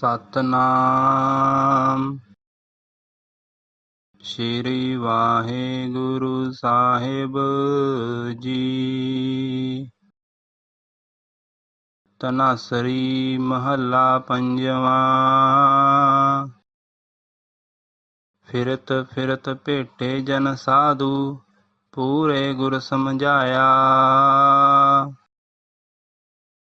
ਸਤਨਾਮ। ਸ਼੍ਰੀ ਵਾਹਿਗੁਰੂ ਸਾਹਿਬ ਜੀ। ਤਨਾਸਰੀ ਮਹੱਲਾ ਪੰਜਵਾਂ। ਫਿਰਤ ਫਿਰਤ ਭੇਟੇ ਜਨ ਸਾਧੂ, ਪੂਰੇ ਗੁਰ ਸਮਝਾਇਆ।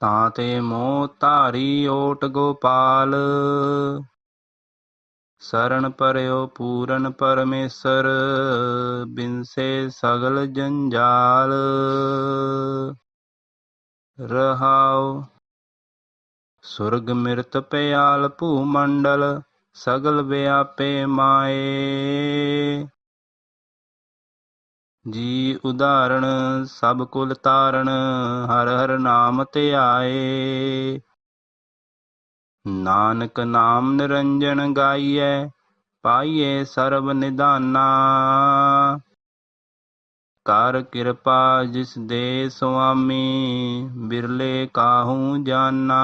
ਤਾਂ ਤੇ ਮੋਹ ਧਾਰੀ ਓਟ ਗੋਪਾਲ। ਸਰਣ ਪਰਿਓ ਪੂਰਨ ਪਰਮੇਸ਼ਰ, ਬਿਨਸੇ ਸਗਲ ਜੰਜਾਲ। ਰਹਾਉ ਸੁਰਗ ਮਿਰਤ ਪਿਆਲ ਭੂ ਮੰਡਲ ਸਗਲ ਵਿਆਪੇ ਮਾਏ। ਜੀ ਉਦਾਹਰਣ, ਸਭ ਕੁਲ ਤਾਰਨ ਹਰ ਹਰ ਨਾਮ ਧਿਆਏ ਨਾਨਕ ਨਾਮ ਨਿਰੰਜਨ ਗਾਈਐ ਪਾਈਏ ਸਰਬ ਨਿਧਾਨਾ ਕਰ ਕਿਰਪਾ ਜਿਸ ਦੇ ਸੁਆਮੀ, ਬਿਰਲੇ ਕਾਹੂ ਜਾਨਾ।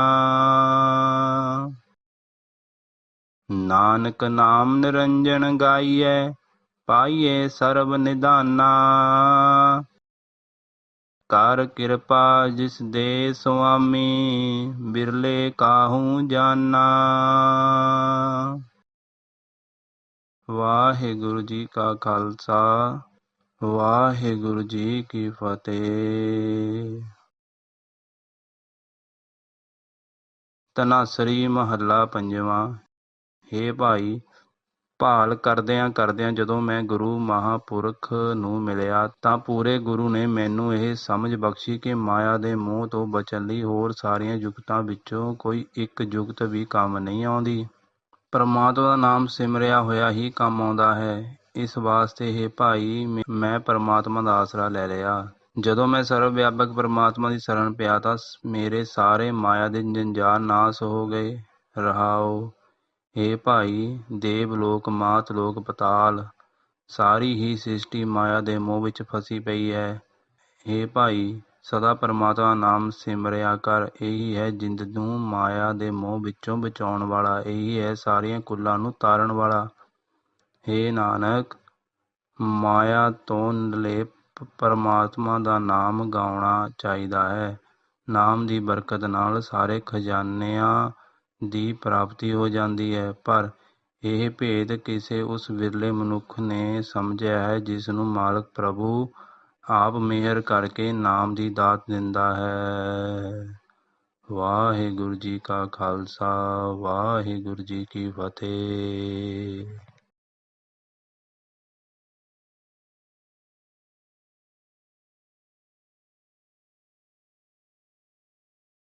ਨਾਨਕ ਨਾਮ ਨਿਰੰਜਨ ਗਾਈਐ ਪਾਈਏ ਸਰਬ ਨਿਧਾਨਾ ਕਰ ਕਿਰਪਾ ਜਿਸ ਦੇ ਸੁਆਮੀ, ਬਿਰਲੇ ਕਾਹੂ ਜਾਨਾ। ਵਾਹਿਗੁਰੂ ਜੀ ਕਾ ਖਾਲਸਾ, ਵਾਹਿਗੁਰੂ ਜੀ ਕੀ ਫਤਿਹ। ਤਨਾਸਰੀ ਮਹੱਲਾ ਪੰਜਵਾਂ, ਹੇ ਭਾਈ ਭਾਲ ਕਰਦਿਆਂ ਕਰਦਿਆਂ ਜਦੋਂ ਮੈਂ ਗੁਰੂ ਮਹਾਂਪੁਰਖ ਨੂੰ ਮਿਲਿਆ ਤਾਂ ਪੂਰੇ ਗੁਰੂ ਨੇ ਮੈਨੂੰ ਇਹ ਸਮਝ ਬਖਸ਼ੀ ਕਿ ਮਾਇਆ ਦੇ ਮੋਹ ਤੋਂ ਬਚਣ ਲਈ ਹੋਰ ਸਾਰੀਆਂ ਜੁਗਤਾਂ ਵਿੱਚੋਂ ਕੋਈ ਇੱਕ ਜੁਗਤ ਵੀ ਕੰਮ ਨਹੀਂ ਆਉਂਦੀ। ਪਰਮਾਤਮਾ ਦਾ ਨਾਮ ਸਿਮਰਿਆ ਹੋਇਆ ਹੀ ਕੰਮ ਆਉਂਦਾ ਹੈ। ਇਸ ਵਾਸਤੇ ਇਹ ਭਾਈ, ਮੈਂ- ਮੈਂ ਪਰਮਾਤਮਾ ਦਾ ਆਸਰਾ ਲੈ ਲਿਆ। ਜਦੋਂ ਮੈਂ ਸਰਵ ਵਿਆਪਕ ਪਰਮਾਤਮਾ ਦੀ ਸ਼ਰਨ ਪਿਆ ਤਾਂ ਸ- ਮੇਰੇ ਸਾਰੇ ਮਾਇਆ ਦੇ ਜੰਜਾਲ ਨਾਸ ਹੋ ਗਏ। ਰਹਾਓ। ਏ ਭਾਈ, ਦੇਵ ਲੋਕ, ਮਾਤ ਲੋਕ, ਪਤਾਲ, ਸਾਰੀ ਹੀ ਸ੍ਰਿਸ਼ਟੀ ਮਾਇਆ ਦੇ ਮੋਹ ਵਿੱਚ ਫਸੀ ਪਈ ਹੈ। ਹੇ ਭਾਈ, ਸਦਾ ਪਰਮਾਤਮਾ ਨਾਮ ਸਿਮਰਿਆ ਕਰ, ਇਹੀ ਹੈ ਜਿੰਦ ਨੂੰ ਮਾਇਆ ਦੇ ਮੋਹ ਵਿੱਚੋਂ ਬਚਾਉਣ ਵਾਲਾ, ਇਹੀ ਹੈ ਸਾਰੀਆਂ ਕੁੱਲਾਂ ਨੂੰ ਤਾਰਨ ਵਾਲਾ। ਹੇ ਨਾਨਕ, ਮਾਇਆ ਤੋਂ ਨਿਰਲੇਪ ਪਰਮਾਤਮਾ ਦਾ ਨਾਮ ਗਾਉਣਾ ਚਾਹੀਦਾ ਹੈ। ਨਾਮ ਦੀ ਬਰਕਤ ਨਾਲ ਸਾਰੇ ਖਜ਼ਾਨਿਆਂ ਦੀ ਪ੍ਰਾਪਤੀ ਹੋ ਜਾਂਦੀ ਹੈ, ਪਰ ਇਹ ਭੇਦ ਕਿਸੇ ਉਸ ਵਿਰਲੇ ਮਨੁੱਖ ਨੇ ਸਮਝਿਆ ਹੈ, ਜਿਸ ਨੂੰ ਮਾਲਕ ਪ੍ਰਭੂ ਆਪ ਮਿਹਰ ਕਰਕੇ ਨਾਮ ਦੀ ਦਾਤ ਦਿੰਦਾ ਹੈ। ਵਾਹਿਗੁਰੂ ਜੀ ਕਾ ਖਾਲਸਾ, ਵਾਹਿਗੁਰੂ ਜੀ ਕੀ ਫਤਿਹ।